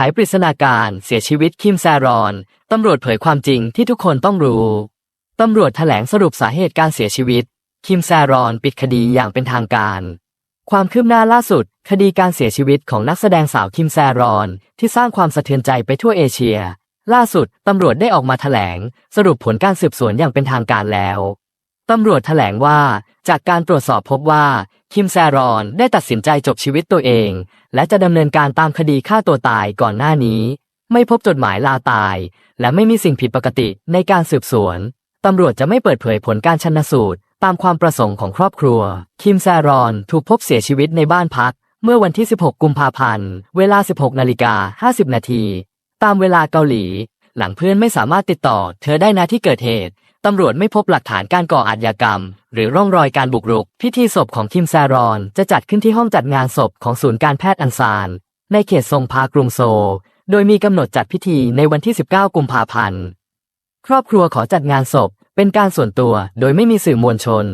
ไขปริศนาการเสียชีวิตคิมแซรอน ตำรวจเผยความจริงที่ทุกคนต้องรู้ ตำรวจแถลงสรุปสาเหตุการเสียชีวิต คิมแซรอนปิดคดีอย่างเป็นทางการ ความคืบหน้าล่าสุด คดีการเสียชีวิตของนักแสดงสาวคิมแซรอน ที่สร้างความสะเทือนใจไปทั่วเอเชีย ล่าสุดตำรวจได้ออกมาแถลง สรุปผลการสืบสวนอย่างเป็นทางการแล้ว ตำรวจแถลงว่า จากการตรวจสอบพบว่า คิมแซรอนได้ตัดสินใจจบชีวิตตัวเอง และจะดำเนินการตามคดีฆ่าตัวตายก่อนหน้านี้ ไม่พบจดหมายลาตาย และไม่มีสิ่งผิดปกติในการสืบสวน ตำรวจจะไม่เปิดเผยผลการชันสูตร ตามความประสงค์ของครอบครัว คิมแซรอนถูกพบเสียชีวิตในบ้านพัก เมื่อวันที่ 16 กุมภาพันธ์ เวลา 16นาฬิกา50นาทีตามเวลาเกาหลี หลังเพื่อนไม่สามารถติดต่อ เธอได้ณที่เกิดเหตุ ตำรวจไม่พบหลักฐานการก่ออาชญากรรม หรือร่องรอยการบุกรุก พิธีศพของคิมแซรอน จะจัดขึ้นที่ห้องจัดงานศพของศูนย์การแพทย์อันซาน ในเขตซงพากรุงโซ โดยมีกำหนดจัดพิธีในวันที่ 19 กุมภาพันธ์ ครอบครัวขอจัดงานศพเป็นการส่วนตัวโดยไม่มีสื่อมวลชน